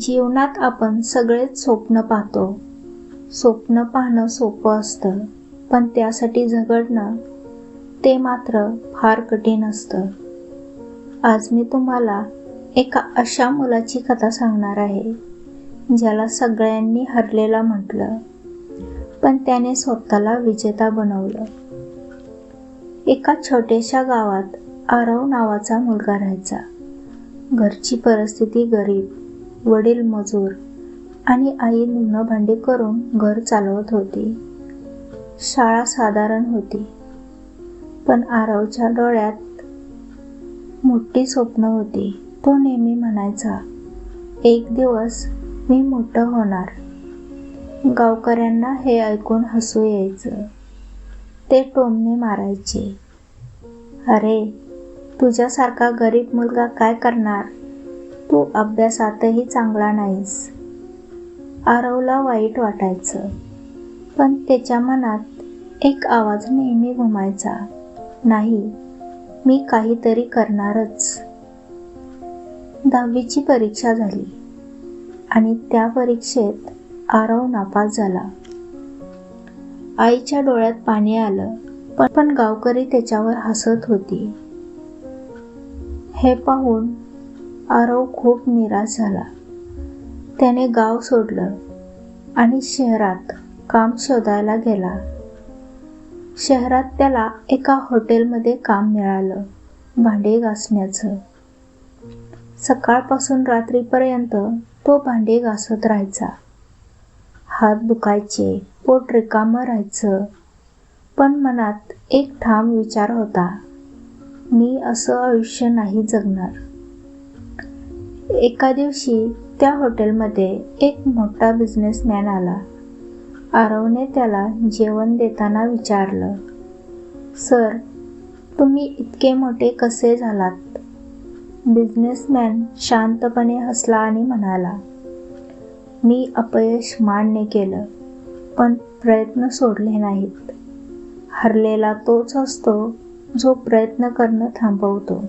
जीवनात आपण सगळेच स्वप्न पाहतो. स्वप्न पाहणं सोपं असतं पण त्यासाठी झगडणं ते मात्र फार कठीण असतं. आज मी तुम्हाला एका अशा मुलाची कथा सांगणार आहे ज्याला सगळ्यांनी हरलेला म्हटलं पण त्याने स्वतःला विजेता बनवलं. एका छोट्याशा गावात आरव नावाचा मुलगा राहायचा. घरची परिस्थिती गरीब वडील मजूर आणि आई धुणं भांडी करून घर चालवत होती. शाळा साधारण होती. पण आरवच्या डोळ्यात मोठी स्वप्न होती. तो नेहमी म्हणायचा एक दिवस मी मोठं होणार. गावकऱ्यांना हे ऐकून हसू यायचं. ते टोमने मारायचे. अरे तुझ्यासारखा गरीब मुलगा काय करणार? तू अभ्यासातही चांगला नाहीस. आरवला वाईट वाटायचं. पण त्याच्या मनात एक आवाज नेहमी घुमायचा. नाही मी काहीतरी करणारच. दहावीची परीक्षा झाली आणि त्या परीक्षेत आरव नापास झाला. आईच्या डोळ्यात पाणी आलं पण पण गावकरी त्याच्यावर हसत होती. हे पाहून आरव खूप निराश झाला. त्याने गाव सोडलं आणि शहरात काम शोधायला गेला. शहरात त्याला एका हॉटेलमध्ये काम मिळालं भांडे घासण्याचं. सकाळपासून रात्रीपर्यंत तो भांडे घासत राहायचा. हात दुखायचे पोट रिकामं राहायचं पण मनात एक ठाम विचार होता मी असं आयुष्य नाही जगणार. एका दिवशी त्या हॉटेलमध्ये एक मोठा बिझनेसमॅन आला. आरवने त्याला जेवण देताना विचारलं सर तुम्ही इतके मोठे कसे झालात? बिझनेसमॅन शांतपणे हसला आणि म्हणाला मी अपयश मान्य केलं पण प्रयत्न सोडले नाहीत. हरलेला तोच असतो जो प्रयत्न करणं थांबवतो.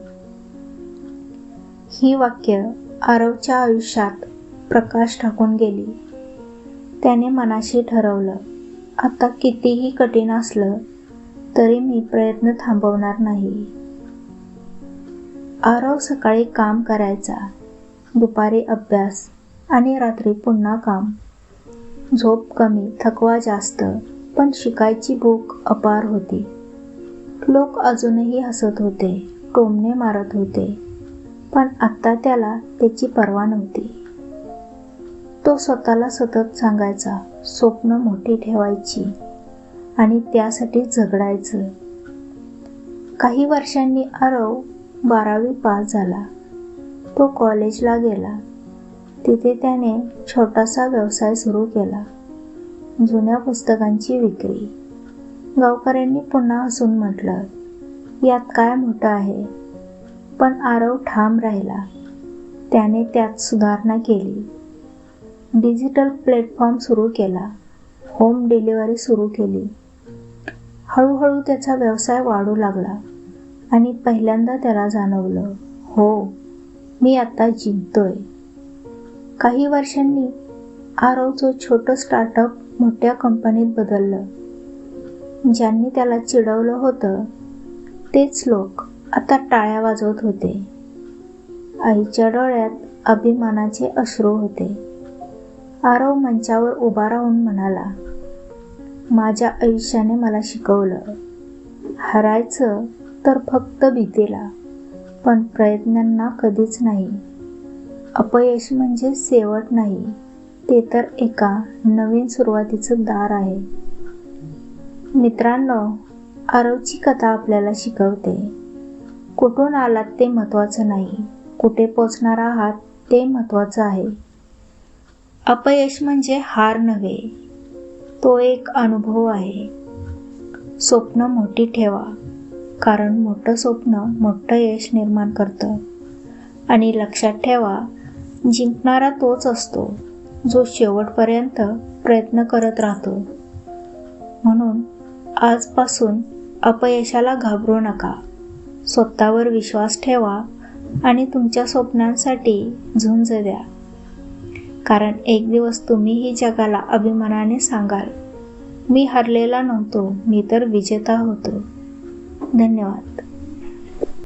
ही वाक्य आरवच्या आयुष्यात प्रकाश टाकून गेली. त्याने मनाशी ठरवलं आता कितीही कठीण असलं तरी मी प्रयत्न थांबवणार नाही. आरव सकाळी काम करायचा दुपारी अभ्यास आणि रात्री पुन्हा काम. झोप कमी थकवा जास्त पण शिकायची भूक अपार होती. लोक अजूनही हसत होते टोमणे मारत होते. पण आत्ता त्याला त्याची पर्वा नव्हती. तो स्वतःला सतत सांगायचा स्वप्न मोठी ठेवायची आणि त्यासाठी झगडायचं काही वर्षांनी आरव बारावी पास झाला. तो कॉलेजला गेला. तिथे त्याने छोटासा व्यवसाय सुरू केला. जुन्या पुस्तकांची विक्री. गावकऱ्यांनी पुन्हा हसून म्हटलं यात काय मोठं आहे? पण आरव ठाम राहिला. त्याने त्यात सुधारणा केली. डिजिटल प्लॅटफॉर्म सुरू केला. होम डिलिव्हरी सुरू केली. हळूहळू त्याचा व्यवसाय वाढू लागला आणि पहिल्यांदा त्याला जाणवलं हो मी आता जिंकतोय. काही वर्षांनी आरवचं छोटं स्टार्टअप मोठ्या कंपनीत बदललं. ज्यांनी त्याला चिडवलं होतं तेच लोक. आता टाळ्या वाजवत होते. आईच्या डोळ्यात अभिमानाचे अश्रू होते. आरव मंचावर उभा राहून म्हणाला माझ्या आयुष्याने मला शिकवलं. हरायचं तर फक्त भीतीला पण प्रयत्नांना कधीच नाही. अपयश म्हणजे शेवट नाही ते तर एका नवीन सुरुवातीचं दार आहे. मित्रांनो आरवची कथा आपल्याला शिकवते. कुठून आलात ते महत्त्वाचं नाही. कुठे पोचणार आहात ते महत्त्वाचं आहे. अपयश म्हणजे हार नव्हे. तो एक अनुभव आहे. स्वप्न मोठी ठेवा. कारण मोठं स्वप्न मोठं यश निर्माण करतं. आणि लक्षात ठेवा जिंकणारा तोच असतो जो शेवटपर्यंत प्रयत्न करत राहतो. म्हणून आजपासून अपयशाला घाबरू नका. स्वतःवर विश्वास ठेवा आणि तुमच्या स्वप्नांसाठी झुंज द्या. कारण एक दिवस तुम्हीही जगाला अभिमानाने सांगाल मी हरलेला नव्हतो मी तर विजेता होतो. धन्यवाद.